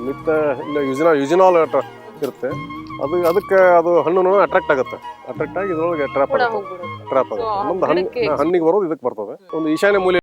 Speaker 3: ಮಿತ್ತ ಇಲ್ಲ ಯುಜಿನಾ ಯುಜಿನಾಲ್ ಇರುತ್ತೆ. ಅದು ಅದಕ್ಕೆ ಅದು ಹಣ್ಣು ಅಟ್ರಾಕ್ಟ್ ಆಗುತ್ತೆ. ಅಟ್ರಾಕ್ಟ್ ಆಗಿ ಇದ್ರೊಳಗೆ
Speaker 1: ಟ್ರಾಪ್
Speaker 3: ಆಗುತ್ತೆ.
Speaker 1: So,
Speaker 3: ಆಗುತ್ತೆ. ನಮ್ದು ಹಣ್ಣು ಹಣ್ಣಿಗೆ ಬರೋದು ಇದಕ್ಕೆ ಬರ್ತದೆ. ಒಂದು ಈಶಾನ್ಯ ಮೂಲೆ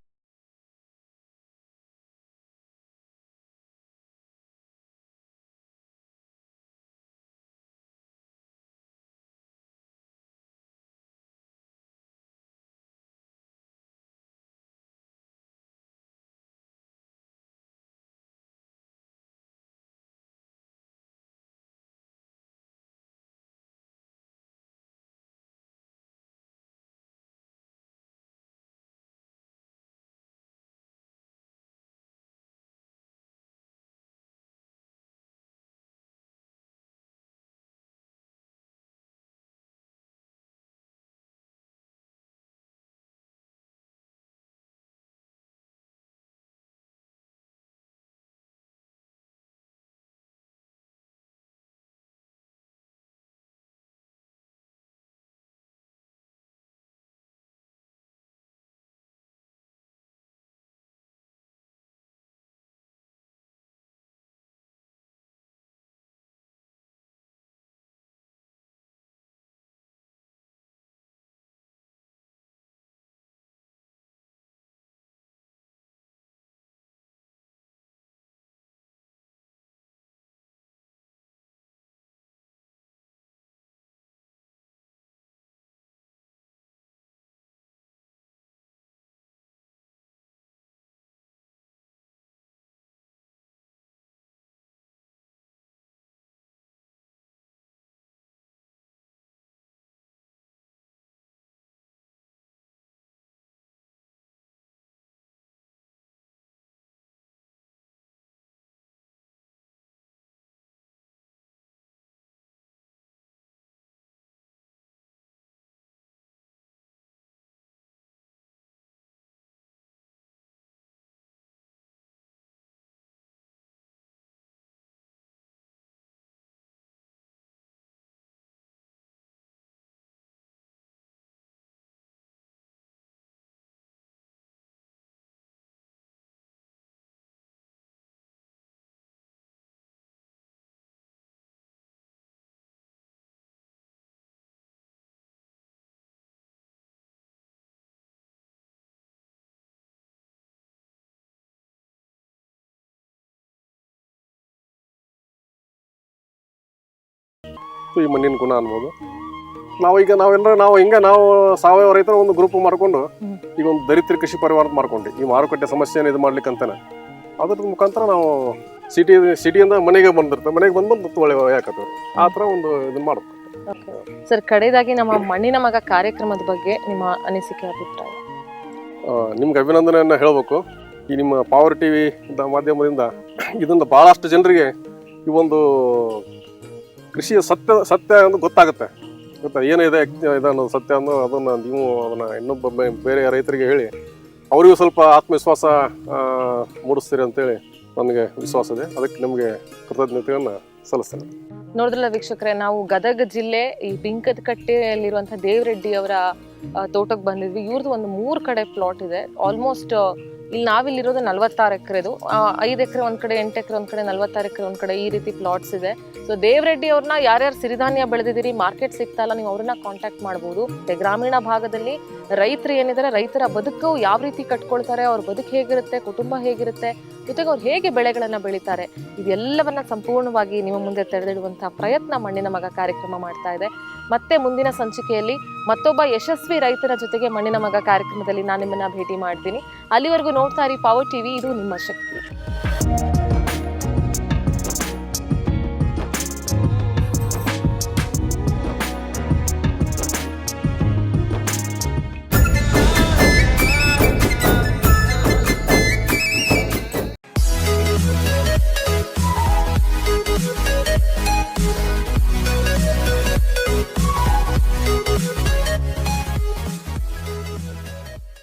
Speaker 3: ಈ ಮಣ್ಣಿನ ಗುಣ ಅನ್ಬೋದು. ನಾವು ಈಗ ನಾವೇನ್ರ ನಾವು ಹಿಂಗೆ ನಾವು ಸಾವಯವ ರೈತರ ಒಂದು ಗ್ರೂಪ್ ಮಾಡ್ಕೊಂಡು. ಈಗ ಒಂದು ದರಿದ್ರ ಕೃಷಿ ಪರಿವಾರ ಮಾಡ್ಕೊಂಡು ಈ ಮಾರುಕಟ್ಟೆ ಸಮಸ್ಯೆಯನ್ನು ಇದು ಮಾಡ್ಲಿಕ್ಕೆ ಅಂತಾನೆ. ಅದ್ರ ಮುಖಾಂತರ ನಾವು ಸಿಟಿ ಸಿಟಿಯಿಂದ ಮನೆಗೆ ಬಂದಿರ್ತವೆ. ಮನೆಗೆ ಬಂದು ಬಂದು ಒಳ್ಳೆ ಯಾಕತ್ತೇವೆ ಆ ಥರ ಒಂದು ಇದನ್ನ ಮಾಡುತ್ತೆ
Speaker 1: ಸರ್ ಕಡೆಯದಾಗಿ ನಮ್ಮ ಮಣ್ಣಿನ ಮಗ ಕಾರ್ಯಕ್ರಮದ ಬಗ್ಗೆ ನಿಮ್ಮ ಅನಿಸಿಕೆ ಅಭಿಪ್ರಾಯ?
Speaker 3: ನಿಮ್ಗೆ ಅಭಿನಂದನೆಯನ್ನು ಹೇಳಬೇಕು. ಈ ನಿಮ್ಮ ಪವರ್ ಟಿ ವಿ ಮಾಧ್ಯಮದಿಂದ ಇದೊಂದು ಭಾಳಷ್ಟು ಜನರಿಗೆ ಈ ಒಂದು ಕೃಷಿಯ ಸತ್ಯ ಸತ್ಯ ಅಂತ ಗೊತ್ತಾಗುತ್ತೆ. ಗೊತ್ತಾ? ಏನಿದೆ ಇದನ್ನು ಸತ್ಯ ಅನ್ನೋ ಅದನ್ನು ನೀವು ಅದನ್ನು ಇನ್ನೊಬ್ಬ ಬೇರೆ ರೈತರಿಗೆ ಹೇಳಿ, ಅವರಿಗೂ ಸ್ವಲ್ಪ ಆತ್ಮವಿಶ್ವಾಸ ಮೂಡಿಸ್ತೀರಿ ಅಂತೇಳಿ ನನಗೆ ವಿಶ್ವಾಸ ಇದೆ. ಅದಕ್ಕೆ ನಿಮಗೆ ಕೃತಜ್ಞತೆಯನ್ನು ಸಲ್ಲಿಸ್ತೇನೆ.
Speaker 1: ನೋಡಿದ್ರಲ್ಲ ವೀಕ್ಷಕರೇ, ನಾವು ಗದಗ ಜಿಲ್ಲೆ ಈ ಬಿಂಕದಕಟ್ಟೆಯಲ್ಲಿರುವಂತಹ ದೇವರೆಡ್ಡಿ ಅವರ ತೋಟಕ್ಕೆ ಬಂದಿದ್ವಿ. ಇವ್ರದ್ದು ಒಂದು ಮೂರು ಕಡೆ ಪ್ಲಾಟ್ ಇದೆ. ಆಲ್ಮೋಸ್ಟ್ ಇಲ್ಲಿ ನಾವಿಲ್ಲಿರೋದು ನಲ್ವತ್ತಾರು ಎಕರೆದು. ಐದು ಎಕರೆ ಒಂದ್ ಕಡೆ, ಎಂಟು ಎಕರೆ ಒಂದ್ ಕಡೆ, ನಲ್ವತ್ತಾರು ಎಕರೆ ಒಂದ್ ಕಡೆ ಈ ರೀತಿ ಪ್ಲಾಟ್ಸ್ ಇದೆ. ಸೊ ದೇವರೆಡ್ಡಿ ಅವ್ರನ್ನ ಯಾರ್ಯಾರು ಸಿರಿಧಾನ್ಯ ಬೆಳೆದಿದ್ದೀರಿ ಮಾರ್ಕೆಟ್ ಸಿಗ್ತಾ ಇಲ್ಲ, ನೀವು ಅವ್ರನ್ನ ಕಾಂಟ್ಯಾಕ್ಟ್ ಮತ್ತೆ ಗ್ರಾಮೀಣ ಭಾಗದಲ್ಲಿ ರೈತರು ಏನಿದ್ದಾರೆ ರೈತರ ಬದುಕು ಯಾವ ರೀತಿ ಕಟ್ಕೊಳ್ತಾರೆ, ಅವ್ರ ಬದುಕು ಹೇಗಿರುತ್ತೆ, ಕುಟುಂಬ ಹೇಗಿರುತ್ತೆ, ಜೊತೆಗೆ ಅವ್ರು ಹೇಗೆ ಬೆಳೆಗಳನ್ನ ಬೆಳೀತಾರೆ, ಇದೆಲ್ಲವನ್ನ ಸಂಪೂರ್ಣವಾಗಿ ನಿಮ್ಮ ಮುಂದೆ ತೆರೆದಿಡುವಂತಹ ಪ್ರಯತ್ನ ಮಣ್ಣಿನ ಮಗ ಕಾರ್ಯಕ್ರಮ ಮಾಡ್ತಾ ಇದೆ. ಮತ್ತೆ ಮುಂದಿನ ಸಂಚಿಕೆಯಲ್ಲಿ ಮತ್ತೊಬ್ಬ ಯಶಸ್ವಿ ರೈತರ ಜೊತೆಗೆ ಮಣ್ಣಿನ ಮಗ ಕಾರ್ಯಕ್ರಮದಲ್ಲಿ ನಾನು ನಿಮ್ಮನ್ನ ಭೇಟಿ ಮಾಡ್ತೀನಿ. ಅಲ್ಲಿವರೆಗೂ ನೋಡ್ತಾ ಇರಿ ಪವರ್ ಟಿವಿ ಇದು ನಿಮ್ಮ ಶಕ್ತಿ